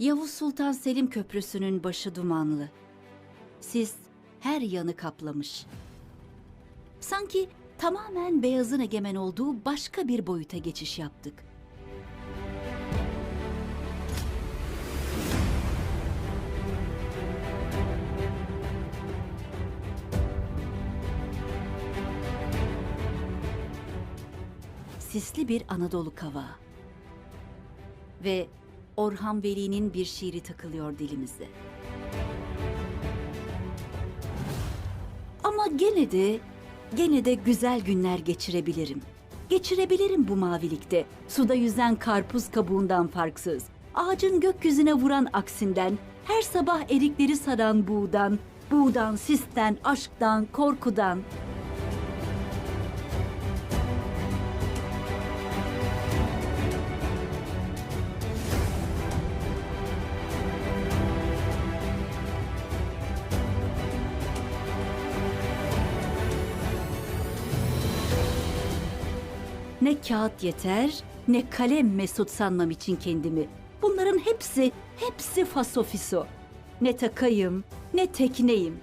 Yavuz Sultan Selim Köprüsü'nün başı dumanlı. Sis her yanı kaplamış. Sanki tamamen beyazın egemen olduğu başka bir boyuta geçiş yaptık. Sisli bir Anadolu kavağı. Ve Orhan Veli'nin bir şiiri takılıyor dilimize. Ama gene de, gene de güzel günler geçirebilirim. Geçirebilirim bu mavilikte. Suda yüzen karpuz kabuğundan farksız. Ağacın gökyüzüne vuran aksinden, her sabah erikleri saran buğdan, buğdan, sisten, aşktan, korkudan. Ne kağıt yeter, ne kalem mesut sanmam için kendimi. Bunların hepsi, hepsi fasofiso. Ne takayım, ne tekneyim.